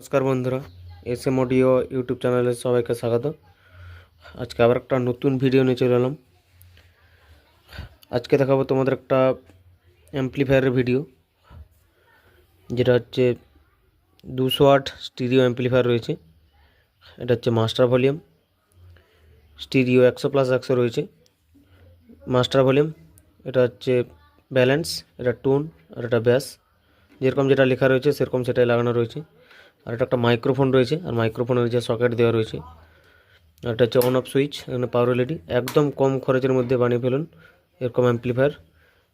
নমস্কার বন্ধুরা S M audio YouTube চ্যানেলে সবাইকে স্বাগত। আজকে আবার একটা নতুন ভিডিও নিয়ে চলে এলাম। আজকে দেখাবো তোমাদের একটা অ্যাম্পলিফায়ারের ভিডিও, যেটা হচ্ছে দুশো আট স্টিরিও অ্যাম্পলিফায়ার রয়েছে। এটা হচ্ছে মাস্টার ভলিউম, স্টিরিও একশো প্লাস একশো রয়েছে। মাস্টার ভলিউম, এটা হচ্ছে ব্যালেন্স, এটা টোন আর এটা ব্যাস। যেরকম যেটা লেখা রয়েছে, সেরকম সেটাই লাগানো রয়েছে। আর এটা একটা মাইক্রোফোন রয়েছে, আর মাইক্রোফোনের যে সকেট দেওয়া রয়েছে, আর এটা হচ্ছে অন অফ সুইচ এখানে পাওয়ার এলইডি একদম কম খরচের মধ্যে বানিয়ে ফেলুন, এরকম অ্যাম্পলিফায়ার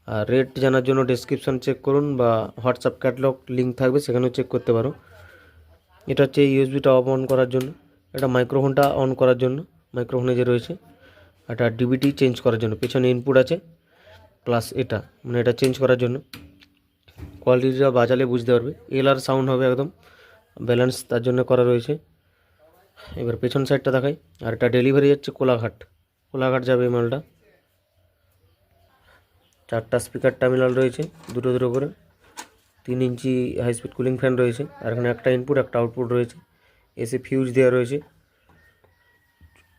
আর রেট জানার জন্য ডেসক্রিপশন চেক করুন বা হোয়াটসঅ্যাপ ক্যাটলগ লিঙ্ক থাকবে, সেখানেও চেক করতে পারো। এটা হচ্ছে ইউএসবিটা অফ অন করার জন্য, এটা মাইক্রোফোনটা অন করার জন্য মাইক্রোফোনে যে রয়েছে, এটা ডিবিটি চেঞ্জ করার জন্য, পেছনে ইনপুট আছে প্লাস এটা মানে এটা চেঞ্জ করার জন্য। কোয়ালিটিটা বাজালে বুঝতে পারবে, এল আর সাউন্ড হবে একদম। ব্যালেন্স তার জন্য করা রয়েছে। এবার পেছন সাইডটা দেখাই। আর এটা ডেলিভারি যাচ্ছে কোলাঘাট। কোলাঘাট যাবে এই মালটা। চারটা স্পিকার টার্মিনাল রয়েছে, দুটো দুটো করে। তিন inch high speed cooling fan রয়েছে। আর এখানে একটা ইনপুট একটা আউটপুট রয়েছে। এসে ফিউজ দেওয়া রয়েছে।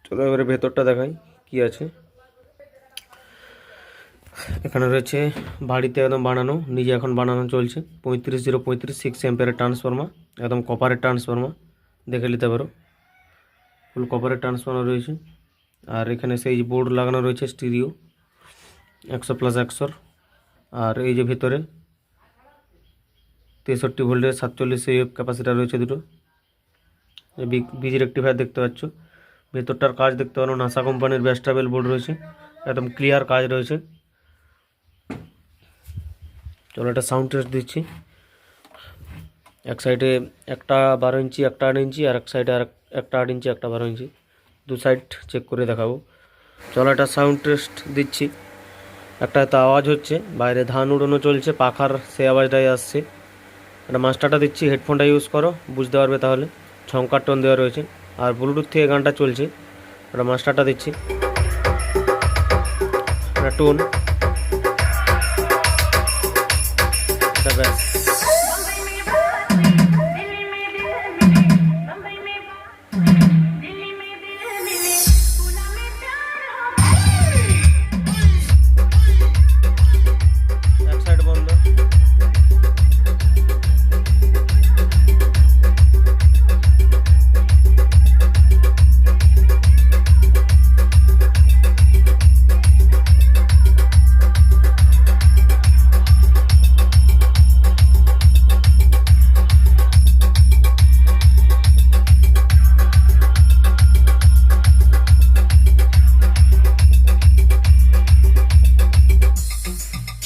চলো এবারে ভেতরটা দেখাই কি আছে। এখানে রয়েছে বাড়িতে একদম বানানো, নিজে এখন বানানো চলছে। পঁয়ত্রিশ জিরো পঁয়ত্রিশ সিক্স এম্পিয়ারের ট্রান্সফর্মার একদম কপারের ট্রান্সফর্মার দেখে নিতে পারো। ফুল কপারের ট্রান্সফর্মার রয়েছে। আর এখানে সেই বোর্ড লাগানো রয়েছে স্টিরিও একশো প্লাস একশোর। আর এই যে ভিতরে তেষট্টি ভোল্টের সাতচল্লিশ এফ ক্যাপাসিটার রয়েছে দুটো। বিজি রেক্টিফায়ার দেখতে পাচ্ছ। ভেতরটার কাজ দেখতে পারো। নাসা কোম্পানির ব্যাস্টাবেল বোর্ড রয়েছে। একদম ক্লিয়ার কাজ রয়েছে। চলো একটা সাউন্ড টেস্ট দিচ্ছি। এক সাইডে একটা বারো ইঞ্চি, একটা আট ইঞ্চি, আর এক সাইডে আর একটা আট ইঞ্চি, একটা বারো ইঞ্চি। দু সাইড চেক করে দেখাবো। চলো একটা সাউন্ড টেস্ট দিচ্ছি। একটা তো আওয়াজ হচ্ছে, বাইরে ধান উড়ানো চলছে, পাখার সে আওয়াজটাই আসছে। একটা মাস্টারটা দিচ্ছি হেডফোনটা ইউজ করো, বুঝতে পারবে তাহলে। ছঙ্কার টোন দেওয়া রয়েছে, আর ব্লুটুথ থেকে গানটা চলছে। একটা মাস্টারটা দিচ্ছি। একটা টোন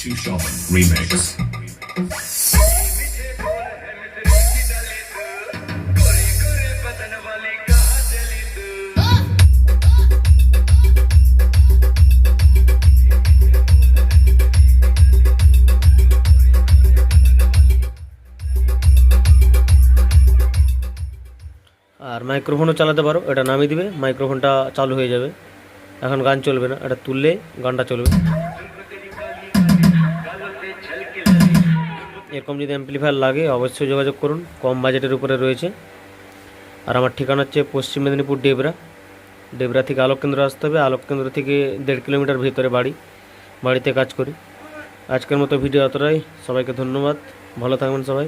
Remix. আর মাইক্রোফোনও চালাতে পারো। এটা নামিয়ে দিবে। মাইক্রোফোনটা চালু হয়ে যাবে। এখন গান চলবে না। এটা তুললে গানটা চলবে। এরকম যদি অ্যাম্পলিফায়ার লাগে, অবশ্যই যোগাযোগ করুন। কম বাজেটের উপরে রয়েছে। আর আমার ঠিকানা হচ্ছে পশ্চিম মেদিনীপুর ডেবরা। ডেবরা থেকে আলোক কেন্দ্র আসতে হবে। আলোক কেন্দ্র থেকে দেড় কিলোমিটার ভিতরে বাড়ি। বাড়িতে কাজ করি। আজকের মতো ভিডিও এতটাই। সবাইকে ধন্যবাদ। ভালো থাকবেন সবাই।